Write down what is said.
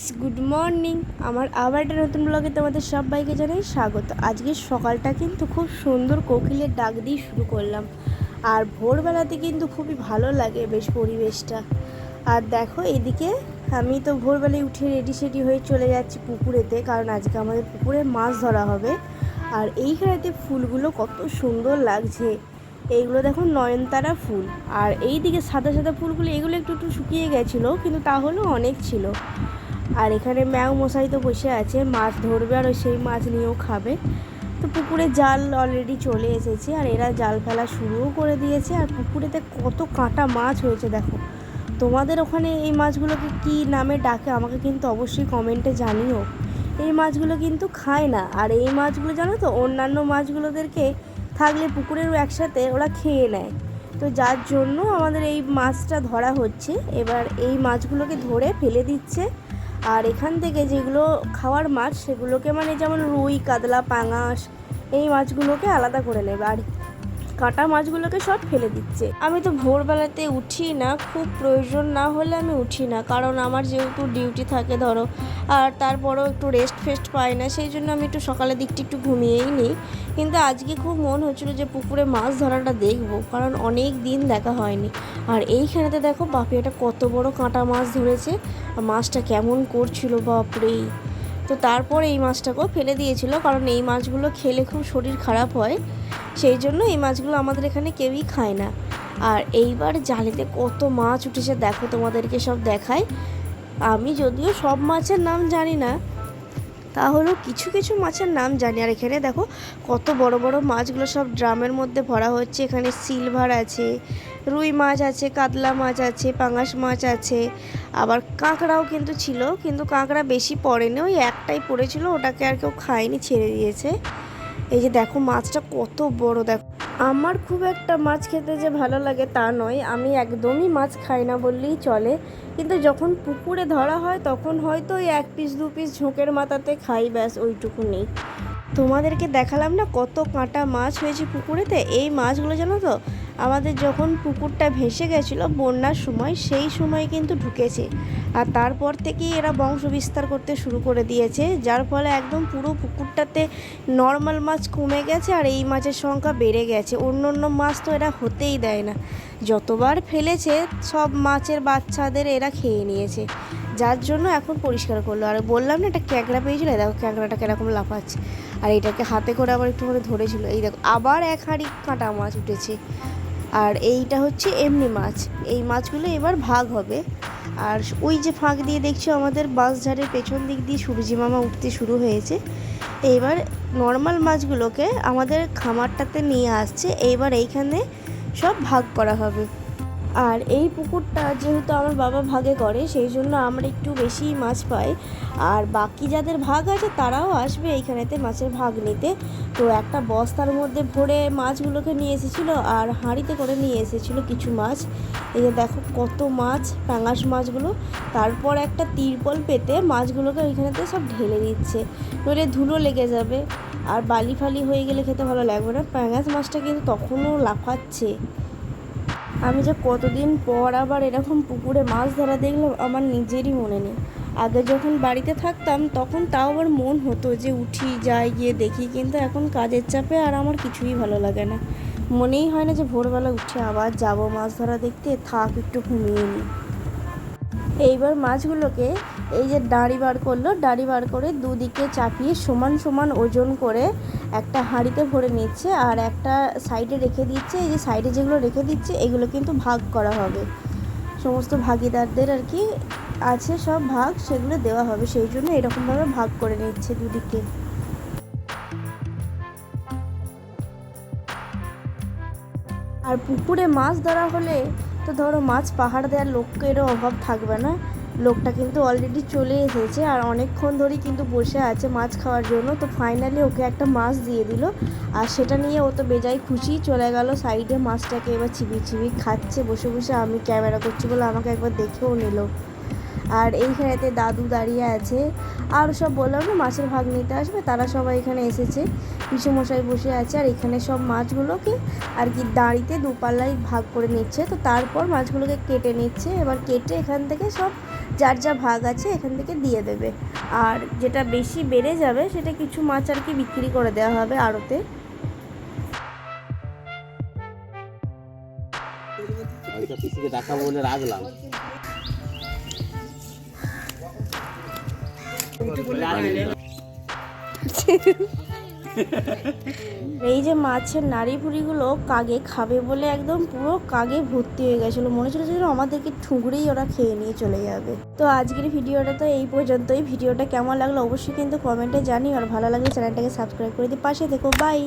Guys, good morning. আমার আবার একটা নতুন ব্লগে তোমাদের সবাইকে জানাই স্বাগত। আজকে সকালটা কিন্তু খুব সুন্দর কোকিলের ডাক দিয়ে শুরু করলাম। আর ভোরবেলাতে কিন্তু খুবই ভালো লাগে বেশ পরিবেশটা। আর দেখো, এদিকে আমি তো ভোরবেলায় উঠে রেডি সেডি হয়ে চলে যাচ্ছি পুকুরেতে, কারণ আজকে আমাদের পুকুরে মাছ ধরা হবে। আর এইখানেতে ফুলগুলো কত সুন্দর লাগছে। এইগুলো দেখো, নয়নতারা ফুল। আর এই দিকে সাদা সাদা ফুলগুলো, এগুলো একটু একটু শুকিয়ে গেছিল, কিন্তু তাহলেও অনেক ছিল। আর এখানে ম্যাও মশাই তো বসে আছে, মাছ ধরবে আর ওই সেই মাছ নিয়েও খাবে। তো পুকুরে জাল অলরেডি চলে এসেছে আর এরা জাল ফেলা শুরুও করে দিয়েছে আর পুকুরেতে কত কাঁটা মাছ হয়েছে দেখো। তোমাদের ওখানে এই মাছগুলোকে কি নামে ডাকে আমাকে কিন্তু অবশ্যই কমেন্টে জানিও। এই মাছগুলো কিন্তু খায় না আর এই মাছগুলো জানো তো, অন্যান্য মাছগুলোদেরকে থাকলে পুকুরেরও একসাথে ওরা খেয়ে নেয়। তো যার জন্য আমাদের এই মাছটা ধরা হচ্ছে, এবার এই মাছগুলোকে ধরে ফেলে দিচ্ছে। আর এখান থেকে যেগুলো খাওয়ার মাছ, সেগুলোকে মানে যেমন রুই, কাতলা, পাঙাশ, এই মাছগুলোকে আলাদা করে নেবে। আর কাটা মাছগুলোকে সব ফেলে দিচ্ছে। আমি তো ভোরবেলাতে উঠি না, খুব প্রয়োজন না হলে আমি উঠি না, কারণ আমার যেহেতু ডিউটি থাকে ধরো, আর তারপরেও একটু রেস্ট ফেস্ট পাই না, সেই জন্য আমি একটু সকালের দিকটা একটু ঘুমিয়েই নিই। কিন্তু আজকে খুব মন হচ্ছিল যে পুকুরে মাছ ধরাটা দেখব, কারণ অনেক দিন দেখা হয়নি। আর এইখানেতে দেখো বাপি একটা কত বড় কাঁটা মাছ ধরেছে, আর মাছটা কেমন করছিল বাপরেই তো তারপর এই মাছটাকেও ফেলে দিয়েছিল, কারণ এই মাছগুলো খেলে খুব শরীর খারাপ হয়। সেই জন্য এই মাছগুলো আমাদের এখানে কেউই খায় না। আর এইবার জালেতে কত মাছ উঠেছে দেখো, তোমাদেরকে সব দেখায় আমি যদিও সব মাছের নাম জানি না, তাহলেও কিছু কিছু মাছের নাম জানি। আর এখানে দেখো কত বড় বড় মাছগুলো সব ড্রামের মধ্যে ভরা হচ্ছে। এখানে সিলভার আছে, রুই মাছ আছে, কাতলা মাছ আছে, পাঙাশ মাছ আছে। আবার কাঁকড়াও কিন্তু ছিল, কিন্তু কাঁকড়া বেশি পড়েনি। ওই একটাই পড়েছিল, ওটাকে আর কেউ খায়নি, ছেড়ে দিয়েছে। এই যে দেখো মাছটা কত বড়, দেখো। আমার খুব একটা মাছ খেতে যে ভালো লাগে তা নয়, আমি একদমই মাছ খাই না বললেই চলে। কিন্তু যখন পুকুরে ধরা হয় তখন হয়তো এক পিস দু পিস ঝোঁকের মাথাতে খাই, ব্যাস ওইটুকুনি তোমাদেরকে দেখালাম না কত কাঁটা মাছ হয়েছে পুকুরেতে? এই মাছগুলো জানো তো, আমাদের যখন পুকুরটা ভেসে গেছিল বন্যার সময়, সেই সময় কিন্তু ঢুকেছে। আর তারপর থেকেই এরা বংশ বিস্তার করতে শুরু করে দিয়েছে, যার ফলে একদম পুরো পুকুরটাতে নর্মাল মাছ কমে গেছে আর এই মাছের সংখ্যা বেড়ে গেছে। অন্য অন্য মাছ তো এরা হতেই দেয় না। যতবার ফেলেছে, সব মাছের বাচ্চাদের এরা খেয়ে নিয়েছে। যার জন্য এখন পরিষ্কার করল। আর বললাম না, একটা ক্যাঁকড়া পেয়েছিল? দেখো ক্যাঁকড়াটা কীরকম লাফাচ্ছে। আর এটাকে হাতে করে আবার একটু করে ধরেছিল। এই দেখো, আবার এক হাঁড়ি কাঁটা মাছ উঠেছে। আর এইটা হচ্ছে এমনি মাছ। এই মাছগুলো এবার ভাগ হবে। আর ওই যে ফাঁক দিয়ে দেখছ আমাদের বাঁশঝাড়ের পেছন দিক দিয়ে সূর্যি মামা উঠতে শুরু হয়েছে। এইবার নর্মাল মাছগুলোকে আমাদের খামারটাতে নিয়ে আসছে। এইবার এইখানে সব ভাগ করা হবে। আর এই পুকুরটা যেহেতু আমার বাবা ভাগে করে, সেই জন্য আমরা একটু বেশি মাছ পাই। আর বাকি যাদের ভাগ আছে, তারাও আসবে এইখানেতে মাছের ভাগ নিতে। তো একটা বস্তার মধ্যে ভরে মাছগুলোকে নিয়ে এসেছিল আর হাঁড়িতে করে নিয়ে এসেছিল কিছু মাছ। এই যে দেখো কত মাছ, পাঙাশ মাছগুলো। তারপর একটা তিরপল পেতে মাছগুলোকে ওইখানেতে সব ঢেলে দিচ্ছে। নইলে ধুলো লেগে যাবে। আর বালি ফালি হয়ে গেলে খেতে ভালো লাগবে না। পাঙাশ মাছটা কিন্তু তখনও লাফাচ্ছে। আমি যে কতদিন পর আবার এরকম পুকুরে মাছ ধরা দেখলাম, আমার নিজেরই মনে নেই। আগে যখন বাড়িতে থাকতাম, তখন তাও আবার মন হতো যে উঠি, যাই, গিয়ে দেখি, কিন্তু এখন কাজের চাপে আর আমার কিছুই ভালো লাগে না। মনেই হয় না যে ভোরবেলা উঠে আবার যাব মাছ ধরা দেখতে, থাক, একটু ঘুমিয়ে নিই এইবার মাছগুলোকে এই যে দাঁড়ি বার করল, দাঁড়ি বার করে দুদিকে চাপিয়ে সমান সমান ওজন করে একটা হাঁড়িতে ভরে নিচ্ছে আর একটা সাইডে রেখে দিচ্ছে। এই যে সাইডে যেগুলো রেখে দিচ্ছে, এগুলো কিন্তু ভাগ করা হবে। সমস্ত ভাগিদারদের আর কি আছে সব ভাগ, সেগুলো দেওয়া হবে। সেই জন্য এরকমভাবে ভাগ করে নিচ্ছে দুদিকে। আর পুকুরে মাছ ধরা হলে তো ধরো মাছ পাহাড় দেওয়ার লোকেরও অভাব থাকবে না। লোকটা কিন্তু অলরেডি চলে এসেছে আর অনেকক্ষণ ধরেই কিন্তু বসে আছে মাছ খাওয়ার জন্য। তো ফাইনালি ওকে একটা মাছ দিয়ে দিল আর সেটা নিয়ে ও তো বেজায় খুশি চলে গেল সাইডে মাছটাকে এবার চিবি চিবি খাচ্ছে, বসে বসে আমি ক্যামেরা করছি বলে আমাকে একবার দেখেও নিল। আর এইখানেতে দাদু দাঁড়িয়ে আছে। আর সব বললাম না, মাছের ভাগ নিতে আসবে, তারা সবাই এখানে এসেছে। পিসুমশাই বসে আছে, আর এখানে সব মাছগুলোকে আর কি দাঁড়িতে দুপাল্লায় ভাগ করে নিচ্ছে। তো তারপর মাছগুলোকে কেটে নিচ্ছে, এবার কেটে এখান থেকে সব যার যা ভাগ আছে এখান থেকে দিয়ে দেবে। আর যেটা বেশি বেড়ে যাবে, সেটা কিছু মাছ আর কি বিক্রি করে দেওয়া হবে আড়তে। বলে রাখলাম। এই যে মাছের নাড়ি ভুড়িগুলো কাগে খাবে বলে একদম পুরো কাগে ভর্তি হয়ে গেছিল। মনে হচ্ছিল যেন আমাদেরকে ঠুকরেই ওরা খেয়ে নিয়ে চলে যাবে। তো আজকের ভিডিওটা তো এই পর্যন্তই। ভিডিওটা কেমন লাগল অবশ্যই কিন্তু কমেন্টে জানি আর ভালো লাগলে চ্যানেলটাকে সাবস্ক্রাইব করে দিই পাশে দেখো বাই!